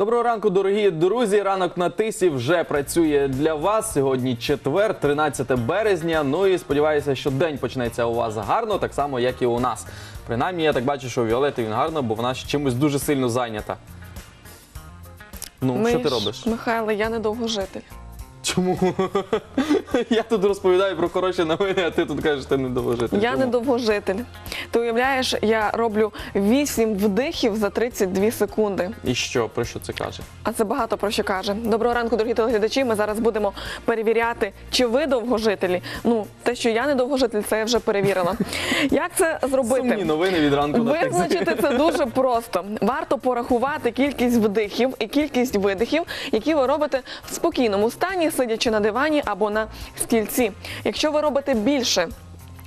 Доброго ранку, дорогі друзі. Ранок на тисі вже працює для вас. Сьогодні четвер, 13 березня. Ну і сподіваюся, що день почнеться у вас гарно, так само, як і у нас. Принаймні, я так бачу, що у Віолети він гарно, бо вона чимось дуже сильно зайнята. Ну, Ми що ти ж, робиш? Михайло, я недовго довгожитель. Чому? я тут розповідаю про хороші новини, а ти тут кажеш, ти не довожити. Я не довгожитель. Ти уявляєш, я роблю 8 вдихів за 32 секунди. І що? Про що це каже? А це багато про що каже. Доброго ранку, дорогі телеглядачі. Ми зараз будемо перевіряти, чи ви довгожителі. Ну, те, що я не довгожитель, це я вже перевірила. Як це зробити? Сумні новини від ранку на. Визначити це дуже просто. Варто порахувати кількість вдихів і кількість видихів, які ви робите в спокійному стані, сидячи на дивані або на стільці. Якщо ви робите більше.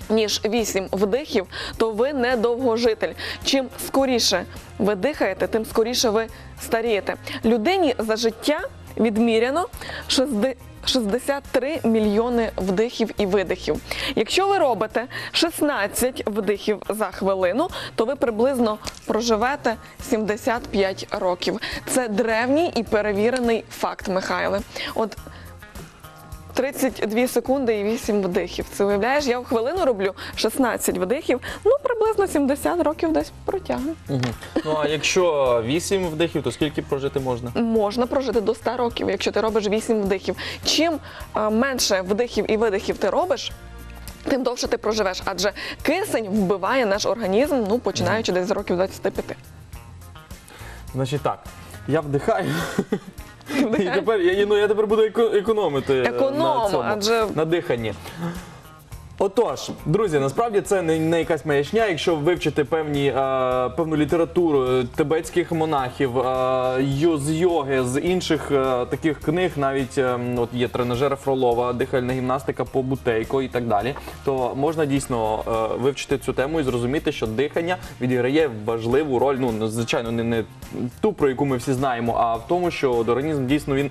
Ніж 8 вдихів, то ви не довгожитель. Чим скоріше ви дихаєте, тим скоріше ви старієте. Людині за життя відміряно 60 63 мільйони вдихів і видихів. Якщо ви робите 16 вдихів за хвилину, то ви приблизно проживете 75 років. Це древній і перевірений факт, Михайле. От 32 секунди і 8 вдихів. Це уявляєш, я в хвилину роблю 16 вдихів, ну приблизно 70 років десь протягну. Мгм. Ну а якщо 8 вдихів, то скільки прожити можна? Можна прожити до 100 років, якщо ти робиш 8 вдихів. Чим е, менше вдихів і видихів ти робиш, тим довше ти проживеш. Адже кисень вбиває наш організм, ну починаючи десь з років 25. Значить так, я вдихаю. І тепер я, ну, я тепер буду еко- економити е, Економ, на цьому, адже- на диханні. Отож, друзі, насправді це не, не якась маячня, якщо вивчити певні, е, певну літературу е, тибетських монахів, е, з йоги, з інших е, таких книг, навіть е, от є тренажера Фролова, дихальна гімнастика по Бутейко і так далі, то можна дійсно е, вивчити цю тему і зрозуміти, що дихання відіграє важливу роль. Ну, звичайно, не, не ту, про яку ми всі знаємо, а в тому, що організм дійсно він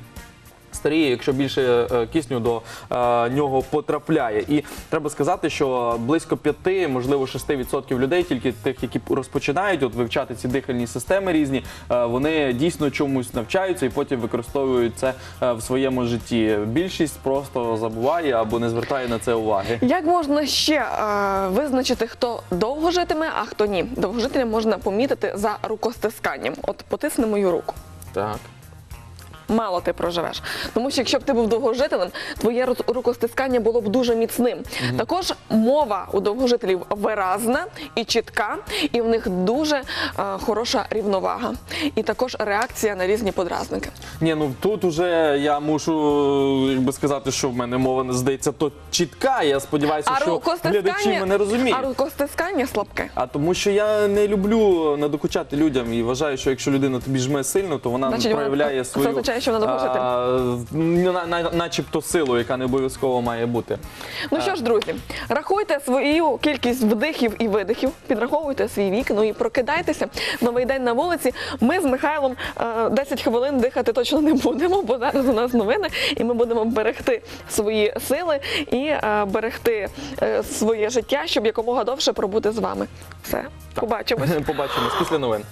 старіє, якщо більше е, кисню до е, нього потрапляє. І треба сказати, що близько 5, можливо 6% людей, тільки тих, які розпочинають от вивчати ці дихальні системи різні, е, вони дійсно чомусь навчаються і потім використовують це е, в своєму житті. Більшість просто забуває або не звертає на це уваги. Як можна ще е, визначити, хто довго житиме, а хто ні? Довгожителя можна помітити за рукостисканням. От потисни мою руку. Так. Мало ти проживеш. Тому що якщо б ти був довгожителем, твоє рукостискання було б дуже міцним. Також мова у довгожителів виразна і чітка, і в них дуже е, хороша рівновага. І також реакція на різні подразники. Ні, ну тут уже я мушу якби сказати, що в мене мова не здається то чітка. Я сподіваюся, що глядачі мене розуміють. а рукостискання слабке. А тому, що я не люблю надокучати людям і вважаю, що якщо людина тобі жме сильно, то вона Значить, вона- проявляє це означає, що а, на- на- начебто силу, яка не обов'язково має бути. Ну що ж, друзі, рахуйте свою кількість вдихів і видихів, підраховуйте свій вік, ну і прокидайтеся. Новий день на вулиці. Ми з Михайлом е, 10 хвилин дихати точно не будемо, бо зараз у нас новини, і ми будемо берегти свої сили і е, берегти е, своє життя, щоб якомога довше пробути з вами. Все, побачимось. Побачимось після новин.